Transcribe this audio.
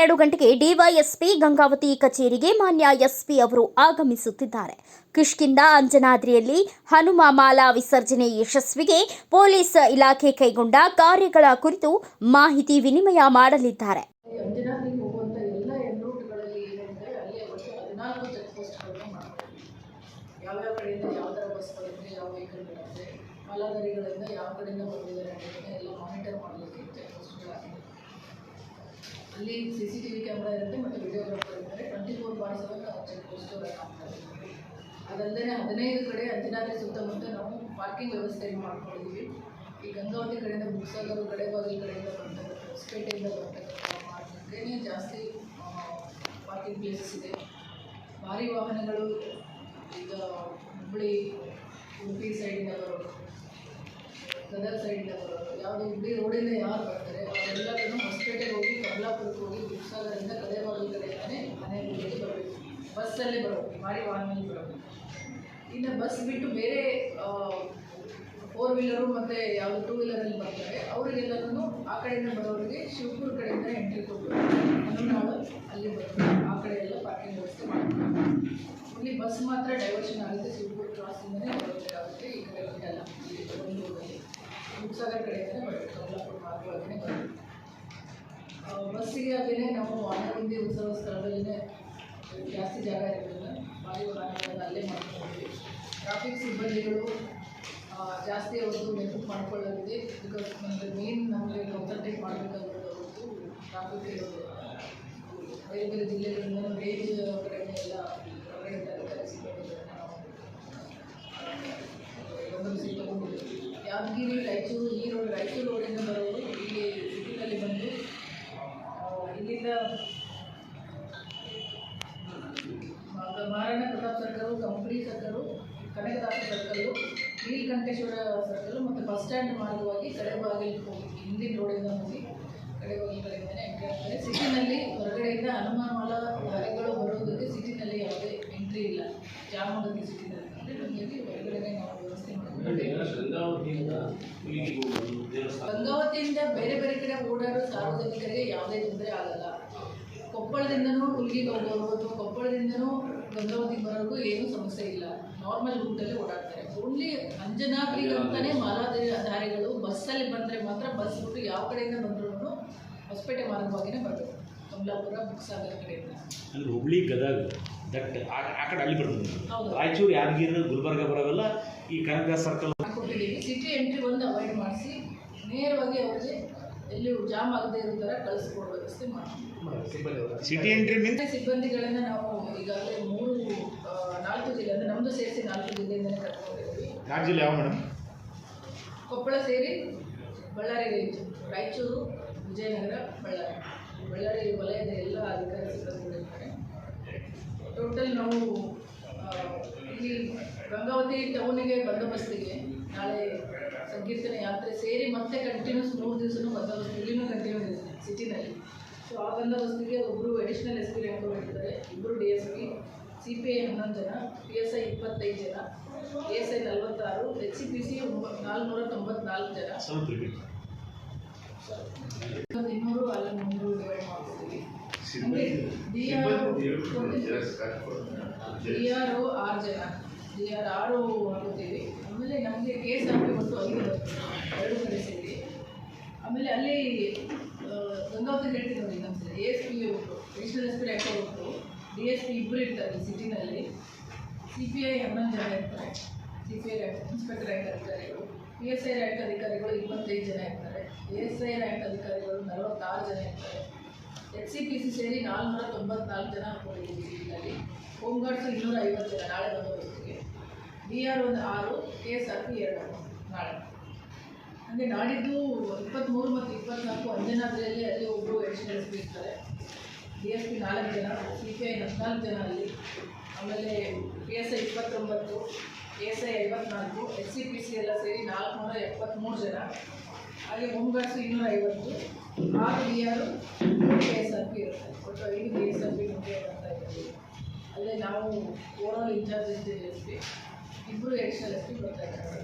ಹನ್ನೆರಡು ಗಂಟೆಗೆ ಡಿವೈಎಸ್ಪಿ ಗಂಗಾವತಿ ಕಚೇರಿಗೆ ಮಾನ್ಯ ಎಸ್ಪಿ ಅವರು ಆಗಮಿಸುತ್ತಿದ್ದಾರೆ. ಕಿಷ್ಕಿಂದ ಅಂಜನಾದ್ರಿಯಲ್ಲಿ ಹನುಮ ಮಾಲಾ ವಿಸರ್ಜನೆ ಯಶಸ್ವಿಗೆ ಪೊಲೀಸ್ ಇಲಾಖೆ ಕೈಗೊಂಡ ಕಾರ್ಯಗಳ ಕುರಿತು ಮಾಹಿತಿ ವಿನಿಮಯ ಮಾಡಲಿದ್ದಾರೆ. ಅಂಜನಾದ್ರಿಗೆ ಹೋಗುವಂಥ ಅಲ್ಲಿ C C T V camera ಇರುತ್ತೆ. ಮತ್ತು ವಿಡಿಯೋಗ್ರಾಫರ್ ಇರ್ತಾರೆ twenty four bar seven check post ಅದಲ್ಲದೆ ಹದಿನೈದು ಕಡೆ ಅಂಜನಾದ್ರಿ ಸುತ್ತಮುತ್ತ ನಾವು ಪಾರ್ಕಿಂಗ್ ವ್ಯವಸ್ಥೆಯನ್ನು ಮಾಡ್ಕೊಂಡಿದ್ದೀವಿ. ಈ ಗಂಗಾವತಿ ಕಡೆಯಿಂದ ಬುಕ್ಸಾಗರ ಕಡೆಬಾಗಿಲು ಕಡೆಯಿಂದ ಬರ್ತಕ್ಕಂಥ ಹೊಸಪೇಟೆಯಿಂದ ಬರ್ತಕ್ಕಂಥ ಜಾಸ್ತಿ ಪಾರ್ಕಿಂಗ್ ಪ್ಲೇಸಸ್ ಇದೆ. ಭಾರಿ ವಾಹನಗಳು ಈಗ ಹುಬ್ಬಳ್ಳಿ ಉಡುಪಿ ಸೈಡಿಂದ ಬರೋರು. ಗದಗ ಸೈಡಿಂದ ಬರೋರು ಯಾವುದು ಇಡೀ ರೋಡಿಂದ ಯಾರು ಬರ್ತಾರೆ? ಅವರೆಲ್ಲರೂ ಹೊಸಪೇಟೆಗೆ ಹೋಗಿ ಕಮಲಾಪುರಕ್ಕೆ ಹೋಗಿ ಬುಕ್ಸಾಗರಿಂದ ಕಡೆ ಕಡೆಯಿಂದನೇ ಮನೆ ಮುಂದೆ ಬರಬೇಕು. ಬಸ್ಸಲ್ಲೇ ಬರೋದು ಭಾರಿ ವಾಹನದಲ್ಲಿ ಬರೋದು ಇನ್ನು ಬಸ್ ಬಿಟ್ಟು ಬೇರೆ ಫೋರ್ ವೀಲರು ಮತ್ತು ಯಾವುದು ಟೂ ವೀಲರಲ್ಲಿ ಬರ್ತಾರೆ. ಅವರಿಗೆಲ್ಲರೂ ಆ ಕಡೆಯಿಂದ ಬರೋರಿಗೆ ಶಿವಪುರ ಕಡೆಯಿಂದ ಎಂಟ್ರಿ ಕೊಟ್ಟು ನಾವು ಅಲ್ಲಿ ಬರ್ತಾರೆ ಆ ಕಡೆ ಎಲ್ಲ ಪಾರ್ಕಿಂಗ್ ವ್ಯವಸ್ಥೆ ಮಾಡ್ತಾರೆ ಇಲ್ಲಿ ಬಸ್ ಮಾತ್ರ ಡೈವರ್ಷನ್ ಆಗುತ್ತೆ. ಶಿವಪುರ ಕ್ರಾಸಿಂದನೇ ಬರಬೇಕಾಗುತ್ತೆ ಈ ಕಡೆ ಇಲ್ಲಿ ಒಂದು ಊರಲ್ಲಿ ಕಡೆ ಬರುತ್ತೆ ಬರುತ್ತೆ ಬಸ್ಸಿಗೆ ಅದೇನೆ ನಾವು ಆನಗುಂದಿ ಉತ್ಸವ ಸ್ಥಳದಲ್ಲೇ ಜಾಸ್ತಿ ಜಾಗ ಇರೋದಿಲ್ಲ ಭಾರಿ ವಾಹನಗಳನ್ನು ಅಲ್ಲೇ ಮಾಡ್ಕೊಂಡಿದ್ವಿ ಟ್ರಾಫಿಕ್ ಸಿಬ್ಬಂದಿಗಳು ಜಾಸ್ತಿ ಅವತ್ತು ನೆನಪು ಮಾಡ್ಕೊಳ್ಳೋದಿದೆ. ಬಿಕಾಸ್ ನಮಗೆ ಮೇನ್ ನಮಗೆ ಕಾನ್ಸಂಟ್ರೇಟ್ ಮಾಡಬೇಕಾಗಿರೋದು ಟ್ರಾಫಿಕ್ ಬೇರೆ ಬೇರೆ ಜಿಲ್ಲೆಗಳಿಂದ ರೇಂಜ್ ಕಡೆಯೇ ಎಲ್ಲ ಯಾದಗಿರಿ, ರಾಯಚೂರು, ಈ ರೋಡ್, ರಾಯಚೂರು ರೋಡಿಂದ ಬರೋದು ಇಲ್ಲಿ ಸಿಟಿನಲ್ಲಿ ಬಂದು ಇಲ್ಲಿಂದ Maharana Pratap circle company circle Kanakadasa circle Neelakanteshwara circle ಮತ್ತು ಬಸ್ ಸ್ಟ್ಯಾಂಡ್ ಮಾರ್ಗವಾಗಿ ಕಡೆ ಹೋಗಿ, ಹಿಂದಿನ ರೋಡಿಂದ ಹೋಗಿ ಕಡೆಬಾಗಿಲು ಕಡೆಯಿಂದನೇ ಎಂಟ್ರಿ ಆಗ್ತಾರೆ ಸಿಟಿನಲ್ಲಿ ಹೊರಗಡೆಯಿಂದ ಹನುಮಾನಮಾಲ ದಾರಿಗಳು ಬರೋದಕ್ಕೆ ಸಿಟಿನಲ್ಲಿ ಯಾವುದೇ ಎಂಟ್ರಿ ಇಲ್ಲ ಜಾಮ್ ಆಗುತ್ತೆ ಸಿಟಿನಲ್ಲಿ ಅಂದರೆ ನಮಗೆ ಹೊರಗಡೆನೇ ನಾವು ವ್ಯವಸ್ಥೆ ಮಾಡ್ತೀವಿ ಗಂಗಾವತಿಯಿಂದ ಹೋಗೋದು ಬೇರೆ ಬೇರೆ ಕಡೆ ಓಡಾಡೋ ಸಾರ್ವಜನಿಕರಿಗೆ ಯಾವುದೇ ತೊಂದರೆ ಆಗಲ್ಲ. ಕೊಪ್ಪಳದಿಂದನೂ ಹುಲ್ಗಿಗೆ ಹೋಗೋರು ಅಥವಾ ಕೊಪ್ಪಳದಿಂದನೂ ಗಂಗಾವತಿಗೆ ಬರೋದು ಏನೂ ಸಮಸ್ಯೆ ಇಲ್ಲ. ನಾರ್ಮಲ್ ರೂಟಲ್ಲಿ ಓಡಾಡ್ತಾರೆ. ಓನ್ಲಿ ಅಂಜನಾದ್ರಿಗೆ ಅಂತಾನೆ ಮಾಲಾಧಾರಿಗಳು ಬಸ್ಸಲ್ಲಿ ಬಂದರೆ ಮಾತ್ರ ಬಸ್ ಬಿಟ್ಟು ಯಾವ ಕಡೆಯಿಂದ ಬಂದ್ರೂ ಹೊಸಪೇಟೆ ಮಾರ್ಗವಾಗಿನೇ ಬರಬೇಕು ಕಮಲಾಪುರ ಬುಕ್ಸಾಗರ್ ಕಡೆಯಿಂದ ಅಂದ್ರೆ ಹುಬ್ಳಿ ಗದಗ ದಟ್ ಆ ಕಡೆ ಅಲ್ಲಿ ಬರ್ತದೆ ಹೌದು. ರಾಯಚೂರು ಯಾದಗಿರಿ ಗುಲ್ಬರ್ಗ ಬರೋದಲ್ಲ ಈ ಕನಕ ಸರ್ಕಲ್ ಕೊಟ್ಟಿದ್ದೀವಿ. ಸಿಟಿ ಎಂಟ್ರಿ ಒಂದು ಅವಾಯ್ಡ್ ಮಾಡಿಸಿ ನೇರವಾಗಿ ಅವರಿಗೆ ಎಲ್ಲಿ ಜಾಮ್ ಆಗದೆ ಇರೋ ಥರ ಕಳಿಸ್ಕೊಡೋ ವ್ಯವಸ್ಥೆ ಮಾಡ್ತೀವಿ. ಸಿಟಿ ಎಂಟ್ರಿ ಮೀನ್ಸ್ ಸಿಬ್ಬಂದಿಗಳನ್ನ ಸಿಬ್ಬಂದಿಗಳನ್ನು ನಾವು ಈಗಾಗಲೇ ಮೂರು ಆ, ನಾಲ್ಕು ಜಿಲ್ಲೆ ಅಂದರೆ ನಮ್ಮದು ಸೇರಿಸಿ ನಾಲ್ಕು ಜಿಲ್ಲೆಯಿಂದಲೇ ಕರ್ಕೊಂಡಿದ್ದೀವಿ. ನಾಲ್ಕು ಜಿಲ್ಲೆ ಯಾವ ಮೇಡಮ್? ಕೊಪ್ಪಳ ಸೇರಿ ಬಳ್ಳಾರಿ ರೇಂಜ್ ರಾಯಚೂರು ವಿಜಯನಗರ ಬಳ್ಳಾರಿ. ಬಳ್ಳಾರಿ ವಲಯದ ಎಲ್ಲ ಅಧಿಕಾರಿಗಳು ಟೋಟಲ್ ನಾವು ಇಲ್ಲಿ ಗಂಗಾವತಿ ಟೌನಿಗೆ ಬಂದೋಬಸ್ತಿಗೆ ನಾಳೆ ಸಂಕೀರ್ತನೆ ಯಾತ್ರೆ ಸೇರಿ ಮತ್ತೆ ಕಂಟಿನ್ಯೂಸ್ ಮೂರು ದಿವಸನೂ ಬಂದೋಬಸ್ತ್, ಇಲ್ಲಿನೂ ಕಂಟಿನ್ಯೂ ಇದೆ ಸಿಟಿನಲ್ಲಿ ಸೊ ಆ ಬಂದೋಬಸ್ತಿಗೆ ಒಬ್ಬರು ಅಡಿಷ್ನಲ್ ಎಸ್ ಪಿ ರ್ಯಾಂಕ್ ಇರ್ತಾರೆ. ಇಬ್ಬರು D S P C P I ಹನ್ನೊಂದು ಜನ ಪಿ ಎಸ್ ಐ ಇಪ್ಪತ್ತೈದು ಜನ ಎ ಎಸ್ ಐ ನಲ್ವತ್ತಾರು ಎಚ್ ಸಿ ಪಿ ಸಿ ನಾಲ್ನೂರ ತೊಂಬತ್ನಾಲ್ಕು ಜನ. ಇನ್ನೂರು ಅಲ್ಲಿ ಮುನ್ನೂರು ಡಿವೈಡ್ ಡಿ ಆರ್ ಒ ಆರು ಜನ. ಡಿ ಆರ್ ಆರು ಆಮೇಲೆ ನಮಗೆ ಕೇಸ್ ಹಾಕಿ ಒಟ್ಟು ಐದು ಎರಡು ಕಡೆ ಸೇರಿ ಆಮೇಲೆ ಅಲ್ಲಿ ಗಂಗಾವತಿ ಹೇಳ್ತೀನಿ ನೋಡಿ ನಮ್ಮ ಎ ಎಸ್ ಪಿ ಒಬ್ಬರು ಅಡಿಷನಲ್ ಎಸ್ ಪಿ ರ್ಯಾಂಕ್ ಒಬ್ಬರು ಡಿ ಎಸ್ ಪಿ ಇಬ್ಬರು ಇರ್ತಾರೆ ಸಿಟಿನಲ್ಲಿ ಸಿ ಪಿ ಐ ಹನ್ನೊಂದು ಜನ ಇರ್ತಾರೆ. ಸಿ ಪಿ ಐ ಇನ್ಸ್ಪೆಕ್ಟರ್ ಆಗಿರ್ತಾರೆ ಅಧಿಕಾರಿಗಳು ಪಿ ಎಸ್ ಐ ರ್ಯಾಂಕ್ ಅಧಿಕಾರಿಗಳು ಇಪ್ಪತ್ತೈದು ಜನ ಇರ್ತಾರೆ. ಎ ಎಸ್ ಐ ರ್ಯಾಂಕ್ ಅಧಿಕಾರಿಗಳು ನಲವತ್ತಾರು ಜನ ಇರ್ತಾರೆ. ಎಚ್ ಸಿ ಪಿ ಸಿ ಸೇರಿ ನಾಲ್ನೂರ ತೊಂಬತ್ನಾಲ್ಕು ಜನ ಹಾಕೊಂಡಿದ್ದೀವಿ ಜಿಲ್ಲೆಯಲ್ಲಿ. ಇನ್ನೂರ ಐವತ್ತು ಜನ ನಾಳೆ ಬಂದೋಬಸ್ತಿಗೆ ಬಿ ಆರ್ ಒಂದು ಆರು, ಕೆ ಎಸ್ ಆರ್ ಪಿ ಎರಡು ನಾಳೆ. ಅಂದರೆ ನಾಡಿದ್ದು ಇಪ್ಪತ್ತ್ಮೂರು ಮತ್ತು ಇಪ್ಪತ್ತ್ನಾಲ್ಕು ಅಂಜನಾದ್ರಿಯಲ್ಲಿ ಅಲ್ಲಿ ಒಬ್ಬರು ಅಡಿಷನಲ್ ಎಸ್ ಪಿ ಇರ್ತಾರೆ. ಡಿ ಎಸ್ ಪಿ ನಾಲ್ಕು ಜನ, ಸಿ ಪಿ ಐ ಹದಿನಾಲ್ಕು ಜನ ಅಲ್ಲಿ. ಆಮೇಲೆ ಪಿ ಎಸ್ ಐ ಇಪ್ಪತ್ತೊಂಬತ್ತು ಎಸ್ ಐ ಐವತ್ನಾಲ್ಕು, ಎಸ್ ಸಿ ಪಿ ಸಿ ಎಲ್ಲ ಸೇರಿ ನಾಲ್ಕುನೂರ ಎಪ್ಪತ್ತ್ಮೂರು ಜನ. ಹಾಗೆ ಹೋಮ್ ಗಾರ್ಡ್ಸ್ ಇನ್ನೂರ ಐವತ್ತು ಆರು ಡಿ ಆರು ಕೆ ಎಸ್ ಆರ್ ಪಿ ಇರುತ್ತೆ. ಒಟ್ಟು ಐದು ಕೆ ಎಸ್ ಆರ್ ಪಿ ಮುಂದೆ ಬರ್ತಾ ಇದ್ದೀವಿ. ಅಲ್ಲೇ ನಾವು overall in charge S P? ಇಬ್ಬರು ಎಡಿಷನಲ್ ಎಸ್ ಪಿ ಬರ್ತಾ ಇದ್ದಾರೆ.